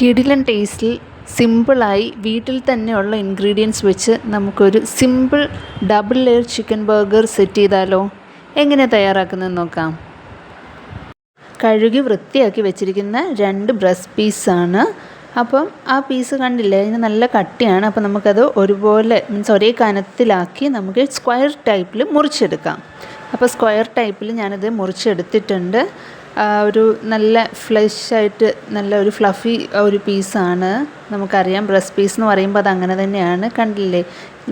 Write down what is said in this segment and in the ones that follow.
കിടിലൻ ടേസ്റ്റിൽ സിമ്പിളായി വീട്ടിൽ തന്നെയുള്ള ഇൻഗ്രീഡിയൻസ് വെച്ച് നമുക്കൊരു simple double layer chicken burger set ചെയ്താലോ? എങ്ങനെ തയ്യാറാക്കുന്നത് നോക്കാം. കഴുകി വൃത്തിയാക്കി വെച്ചിരിക്കുന്ന രണ്ട് ബ്രസ്റ്റ് പീസാണ് അപ്പം ആ പീസ് കണ്ടില്ലേ അതിന് നല്ല കട്ടിയാണ്. അപ്പം നമുക്കത് ഒരുപോലെ മീൻസ് ഒരേ കനത്തിലാക്കി നമുക്ക് സ്ക്വയർ ടൈപ്പിൽ മുറിച്ചെടുക്കാം. അപ്പോൾ സ്ക്വയർ ടൈപ്പിൽ ഞാനത് മുറിച്ചെടുത്തിട്ടുണ്ട്. ഒരു നല്ല ഫ്ലഷ് ആയിട്ട് നല്ല ഒരു ഫ്ലഫി ഒരു പീസാണ് നമുക്കറിയാം ബ്രസ്റ്റ് പീസ് എന്ന് പറയുമ്പോൾ അത് അങ്ങനെ തന്നെയാണ്. കണ്ടില്ലേ?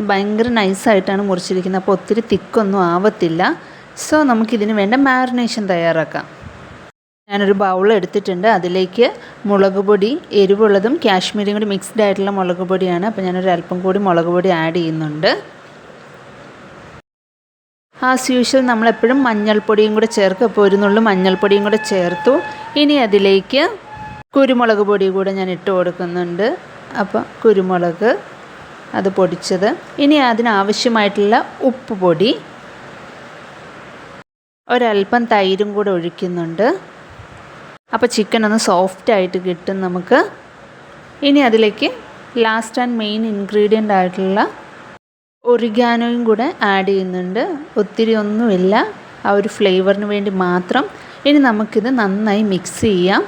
ഭയങ്കര നൈസായിട്ടാണ് മുറിച്ചിരിക്കുന്നത്. അപ്പോൾ ഒത്തിരി തിക്കൊന്നും ആവത്തില്ല. സോ നമുക്കിതിന് വേണ്ട മാരിനേഷൻ തയ്യാറാക്കാം. ഞാനൊരു ബൗൾ എടുത്തിട്ടുണ്ട്. അതിലേക്ക് മുളക് പൊടി എരിവുള്ളതും കാശ്മീരിയും കൂടി മിക്സ്ഡ് ആയിട്ടുള്ള മുളക് പൊടിയാണ്. അപ്പോൾ ഞാനൊരു അല്പം കൂടി മുളക് പൊടി ആഡ് ചെയ്യുന്നുണ്ട്. ആസ് യൂഷ്വൽ നമ്മളെപ്പോഴും മഞ്ഞൾപ്പൊടിയും കൂടെ ചേർക്കും. അപ്പോൾ ഒരു നുള്ളു മഞ്ഞൾപ്പൊടിയും കൂടെ ചേർത്തു. ഇനി അതിലേക്ക് കുരുമുളക് പൊടി കൂടെ ഞാൻ ഇട്ട് കൊടുക്കുന്നുണ്ട്. അപ്പോൾ കുരുമുളക് അത് പൊടിച്ചത്. ഇനി അതിനാവശ്യമായിട്ടുള്ള ഉപ്പ് പൊടി. ഒരല്പം തൈരും കൂടെ ഒഴിക്കുന്നുണ്ട്. അപ്പോൾ ചിക്കൻ ഒന്ന് സോഫ്റ്റ് ആയിട്ട് കിട്ടും നമുക്ക്. ഇനി അതിലേക്ക് ലാസ്റ്റ് ആൻഡ് മെയിൻ ഇൻഗ്രീഡിയന്റ് ആയിട്ടുള്ള ഒറിഗാനോയും കൂടെ ആഡ് ചെയ്യുന്നുണ്ട്. ഒത്തിരി ഒന്നുമില്ല. ആ ഒരു ഫ്ലേവറിന് വേണ്ടി മാത്രം. ഇനി നമുക്കിത് നന്നായി മിക്സ് ചെയ്യാം.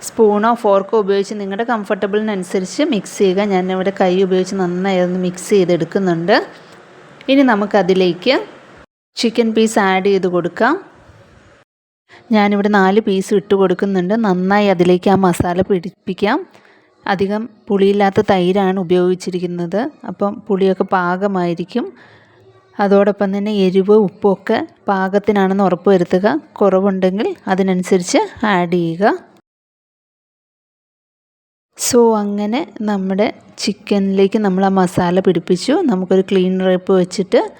സ്പൂണോ ഫോർക്കോ ഉപയോഗിച്ച് നിങ്ങളുടെ കംഫർട്ടബിളിനനുസരിച്ച് മിക്സ് ചെയ്യുക. ഞാൻ ഇവിടെ കൈ ഉപയോഗിച്ച് നന്നായി ഒന്ന് മിക്സ് ചെയ്തെടുക്കുന്നുണ്ട്. ഇനി നമുക്കതിലേക്ക് ചിക്കൻ പീസ് ആഡ് ചെയ്ത് കൊടുക്കാം. ഞാനിവിടെ നാല് പീസ് ഇട്ട് കൊടുക്കുന്നുണ്ട്. നന്നായി അതിലേക്ക് ആ മസാല പിടിപ്പിക്കാം. അധികം പുളിയില്ലാത്ത തൈരാണ് ഉപയോഗിച്ചിരിക്കുന്നത്. അപ്പം പുളിയൊക്കെ പാകമായിരിക്കും. അതോടൊപ്പം തന്നെ എരിവ് ഉപ്പൊക്കെ പാകത്തിനാണെന്ന് ഉറപ്പ് വരുത്തുക. കുറവുണ്ടെങ്കിൽ അതിനനുസരിച്ച് ആഡ് ചെയ്യുക. സോ അങ്ങനെ നമ്മുടെ ചിക്കനിലേക്ക് നമ്മൾ ആ മസാല പിടിപ്പിച്ചു. നമുക്കൊരു ക്ലീൻ റേപ്പ് വെച്ചിട്ട്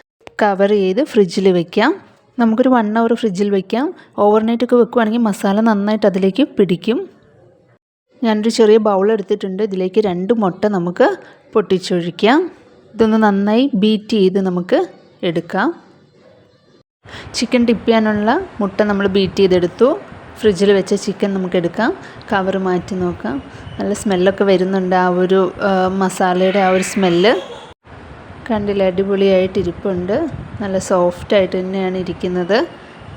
കവർ ചെയ്ത് ഫ്രിഡ്ജിൽ വെക്കാം. നമുക്കൊരു വൺ അവർ ഫ്രിഡ്ജിൽ വെക്കാം. ഓവർനൈറ്റ് ഒക്കെ വെക്കുവാണെങ്കിൽ മസാല നന്നായിട്ട് അതിലേക്ക് പിടിക്കും. ഞാനൊരു ചെറിയ ബൗൾ എടുത്തിട്ടുണ്ട്. ഇതിലേക്ക് രണ്ട് മുട്ട നമുക്ക് പൊട്ടിച്ചൊഴിക്കാം. ഇതൊന്ന് നന്നായി ബീറ്റ് ചെയ്ത് നമുക്ക് എടുക്കാം. ചിക്കൻ ടിപ്പ് ചെയ്യാനുള്ള മുട്ട നമ്മൾ ബീറ്റ് ചെയ്തെടുത്തു. ഫ്രിഡ്ജിൽ വെച്ച ചിക്കൻ നമുക്ക് എടുക്കാം. കവർ മാറ്റി നോക്കാം. നല്ല സ്മെല്ലൊക്കെ വരുന്നുണ്ട് ആ ഒരു മസാലയുടെ ആ ഒരു സ്മെല്ല് കണ്ടില്ല? അടിപൊളിയായിട്ട് ഇരിപ്പുണ്ട്. നല്ല സോഫ്റ്റായിട്ട് തന്നെയാണ് ഇരിക്കുന്നത്.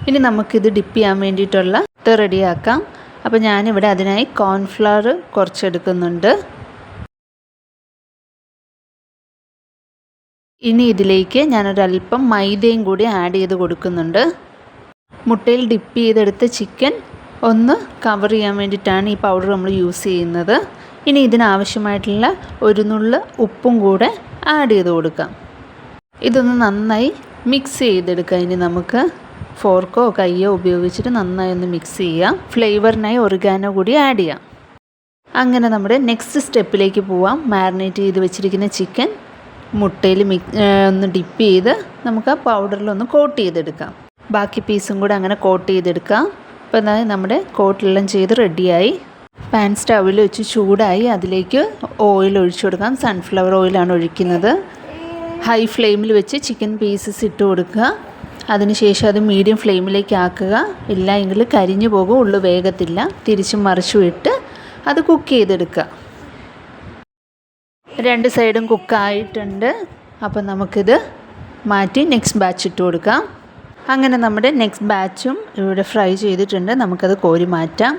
ഇനി നമുക്കിത് ഡിപ്പ് ചെയ്യാൻ വേണ്ടിയിട്ടുള്ള റെഡിയാക്കാം അപ്പോൾ ഞാനിവിടെ അതിനായി കോൺഫ്ലവർ കുറച്ചെടുക്കുന്നുണ്ട്. ഇനി ഇതിലേക്ക് ഞാനൊരല്പം മൈദയും കൂടി ആഡ് ചെയ്ത് കൊടുക്കുന്നുണ്ട്. മുട്ടയിൽ ഡിപ്പ് ചെയ്തെടുത്ത ചിക്കൻ ഒന്ന് കവർ ചെയ്യാൻ വേണ്ടിയിട്ടാണ് ഈ പൗഡർ നമ്മൾ യൂസ് ചെയ്യുന്നത്. ഇനി ഇതിനാവശ്യമായിട്ടുള്ള ഒരു നുള്ള് ഉപ്പും കൂടെ ആഡ് ചെയ്ത് കൊടുക്കാം. ഇതൊന്ന് നന്നായി മിക്സ് ചെയ്തെടുക്കാം ഇനി നമുക്ക്. ഫോർക്കോ കയ്യോ ഉപയോഗിച്ചിട്ട് നന്നായി ഒന്ന് മിക്സ് ചെയ്യുക ഫ്ലേവറിനായി ഒറിഗാനോ കൂടി ആഡ് ചെയ്യാം. അങ്ങനെ നമ്മുടെ നെക്സ്റ്റ് സ്റ്റെപ്പിലേക്ക് പോവാം. മാരിനേറ്റ് ചെയ്ത് വെച്ചിരിക്കുന്ന ചിക്കൻ മുട്ടയിൽ മിക് ഒന്ന് ഡിപ്പ് ചെയ്ത് നമുക്ക് ആ പൗഡറിലൊന്ന് കോട്ട് ചെയ്തെടുക്കാം. ബാക്കി പീസും കൂടെ അങ്ങനെ കോട്ട് ചെയ്തെടുക്കാം. അപ്പോൾ എന്നാൽ നമ്മുടെ കോട്ടിലെല്ലാം ചെയ്ത് റെഡിയായി പാൻ സ്റ്റവിൽ വെച്ച് ചൂടായി അതിലേക്ക് ഓയിൽ ഒഴിച്ചു കൊടുക്കാം. സൺഫ്ലവർ ഓയിലാണ് ഒഴിക്കുന്നത്. ഹൈ ഫ്ലെയിമിൽ വെച്ച് ചിക്കൻ പീസസ് ഇട്ട് കൊടുക്കുക. അതിനുശേഷം അത് മീഡിയം ഫ്ലെയിമിലേക്ക് ആക്കുക. ഇല്ല എങ്കിൽ കരിഞ്ഞു പോകും ഉള്ളു വേഗത്തില്ല. തിരിച്ചും മറിച്ചും ഇട്ട് അത് കുക്ക് ചെയ്തെടുക്കുക. രണ്ട് സൈഡും കുക്കായിട്ടുണ്ട് അപ്പം നമുക്കിത് മാറ്റി നെക്സ്റ്റ് ബാച്ച് ഇട്ട് കൊടുക്കാം. അങ്ങനെ നമ്മുടെ നെക്സ്റ്റ് ബാച്ചും ഇവിടെ ഫ്രൈ ചെയ്തിട്ടുണ്ട്. നമുക്കത് കോരി മാറ്റാം.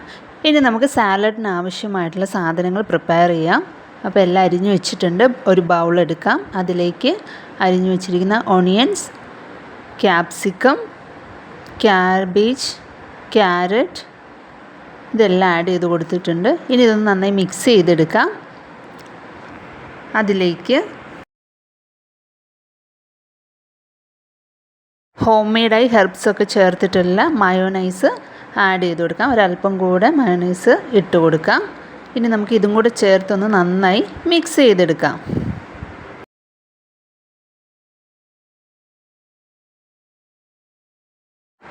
ഇനി നമുക്ക് സാലഡിന് ആവശ്യമായിട്ടുള്ള സാധനങ്ങൾ പ്രിപ്പയർ ചെയ്യാം. അപ്പോൾ എല്ലാം അരിഞ്ഞു വെച്ചിട്ടുണ്ട്. ഒരു ബൗൾ എടുക്കാം. അതിലേക്ക് അരിഞ്ഞു വെച്ചിരിക്കുന്ന ഓണിയൻസ് ക്യാപ്സിക്കം ക്യാബേജ് ക്യാരറ്റ് ഇതെല്ലാം ആഡ് ചെയ്ത് കൊടുത്തിട്ടുണ്ട്. ഇനി ഇതൊന്ന് നന്നായി മിക്സ് ചെയ്തെടുക്കാം. അതിലേക്ക് ഹോം മെയ്ഡായി ഹെർബ്സൊക്കെ ചേർത്തിട്ടുള്ള മയോണൈസ് ആഡ് ചെയ്ത് കൊടുക്കാം. ഒരല്പം കൂടെ മയോണൈസ് ഇട്ട് കൊടുക്കാം. ഇനി നമുക്ക് ഇതും കൂടെ ചേർത്തൊന്ന് നന്നായി മിക്സ് ചെയ്തെടുക്കാം.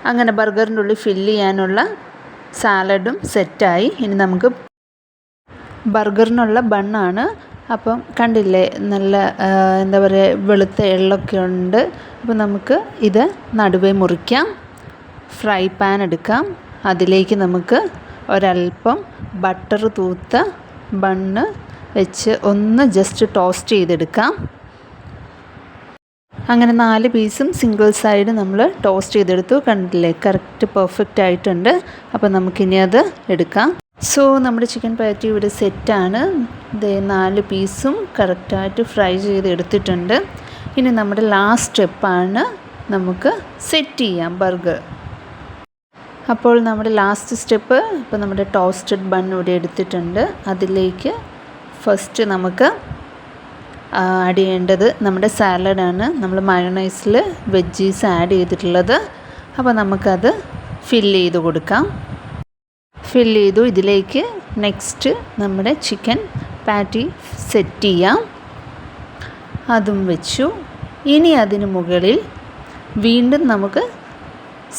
അങ്ങനെ ബർഗറിന്റെ ഉള്ളിൽ ഫില്ല് ചെയ്യാനുള്ള സാലഡും സെറ്റായി. ഇനി നമുക്ക് ബർഗറിനുള്ള ബണ്ണാണ്. അപ്പം കണ്ടില്ലേ നല്ല എന്താ പറയുക വെളുത്ത എള്ളൊക്കെ ഉണ്ട്. അപ്പോൾ നമുക്ക് ഇത് നടുവേ മുറിക്കാം. ഫ്രൈ പാൻ എടുക്കാം. അതിലേക്ക് നമുക്ക് ഒരല്പം ബട്ടർ തൂത്ത ബണ്ണ് വെച്ച് ഒന്ന് ജസ്റ്റ് ടോസ്റ്റ് ചെയ്തെടുക്കാം. അങ്ങനെ നാല് പീസും സിംഗിൾ സൈഡ് നമ്മൾ ടോസ്റ്റ് ചെയ്തെടുത്തു. കണ്ടില്ലേ? കറക്റ്റ് പെർഫെക്റ്റ് ആയിട്ടുണ്ട്. അപ്പോൾ നമുക്കിനി അത് എടുക്കാം. സോ നമ്മുടെ ചിക്കൻ പാറ്റി ഇവിടെ സെറ്റാണ് ഇതേ നാല് പീസും കറക്റ്റായിട്ട് ഫ്രൈ ചെയ്ത് എടുത്തിട്ടുണ്ട് ഇനി നമ്മുടെ ലാസ്റ്റ് സ്റ്റെപ്പാണ് നമുക്ക് സെറ്റ് ചെയ്യാം ബർഗർ അപ്പോൾ നമ്മുടെ ലാസ്റ്റ് സ്റ്റെപ്പ് ഇപ്പോൾ നമ്മുടെ ടോസ്റ്റഡ് ബൺ ഇവിടെ എടുത്തിട്ടുണ്ട്. അതിലേക്ക് ഫസ്റ്റ് നമുക്ക് ആഡ് ചെയ്യേണ്ടത് നമ്മുടെ സാലഡാണ് നമ്മൾ മയണൈസിൽ വെജീസ് ആഡ് ചെയ്തിട്ടുള്ളത്. അപ്പോൾ നമുക്കത് ഫില്ല് ചെയ്ത് കൊടുക്കാം. ഫില്ല് ചെയ്തു. ഇതിലേക്ക് നെക്സ്റ്റ് നമ്മുടെ ചിക്കൻ പാറ്റി സെറ്റ് ചെയ്യാം. അതും വെച്ചു. ഇനി അതിന് മുകളിൽ വീണ്ടും നമുക്ക്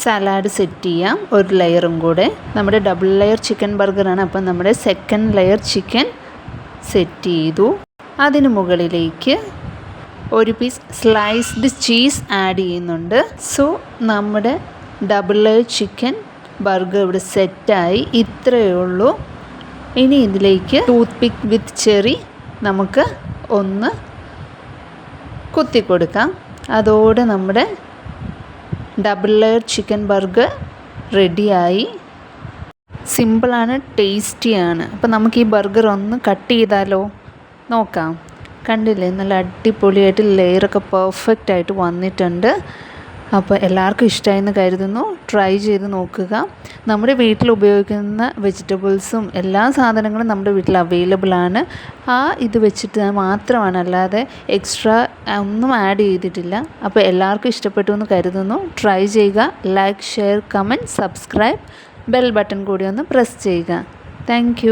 സലാഡ് സെറ്റ് ചെയ്യാം. ഒരു ലെയറും കൂടെ. നമ്മുടെ ഡബിൾ ലെയർ ചിക്കൻ ബർഗറാണ് അപ്പം നമ്മുടെ സെക്കൻഡ് ലെയർ ചിക്കൻ സെറ്റ് ചെയ്തു. അതിന് മുകളിലേക്ക് ഒരു പീസ് സ്ലൈസ്ഡ് ചീസ് ആഡ് ചെയ്യുന്നുണ്ട്. സോ നമ്മുടെ ഡബിൾ ലെയർ ചിക്കൻ ബർഗർ ഇവിടെ സെറ്റായി ഇത്രയേ ഉള്ളൂ. ഇനി ഇതിലേക്ക് ടൂത്ത് പിക്ക് വിത്ത് ചെറി നമുക്ക് ഒന്ന് കുത്തി കൊടുക്കാം. അതോടെ നമ്മുടെ ഡബിൾ ലെയർ ചിക്കൻ ബർഗർ റെഡിയായി സിമ്പിളാണ് ടേസ്റ്റിയാണ് അപ്പോൾ നമുക്ക് ഈ ബർഗർ ഒന്ന് കട്ട് ചെയ്താലോ? നോക്കാം. കണ്ടില്ലേ നല്ല അടിപൊളിയായിട്ട് ലെയറൊക്കെ പെർഫെക്റ്റ് ആയിട്ട് വന്നിട്ടുണ്ട്. അപ്പോൾ എല്ലാവർക്കും ഇഷ്ടമായെന്ന് കരുതുന്നു. ട്രൈ ചെയ്ത് നോക്കുക. നമ്മുടെ വീട്ടിൽ ഉപയോഗിക്കുന്ന വെജിറ്റബിൾസും എല്ലാ സാധനങ്ങളും നമ്മുടെ വീട്ടിൽ അവൈലബിൾ ആണ്. ആ ഇത് വെച്ചിട്ട് മാത്രമാണ് അല്ലാതെ എക്സ്ട്രാ ഒന്നും ആഡ് ചെയ്തിട്ടില്ല. അപ്പോൾ എല്ലാവർക്കും ഇഷ്ടപ്പെട്ടു എന്ന് കരുതുന്നു. ട്രൈ ചെയ്യുക. Like share comment subscribe bell button കൂടി ഒന്ന് പ്രസ് ചെയ്യുക. താങ്ക്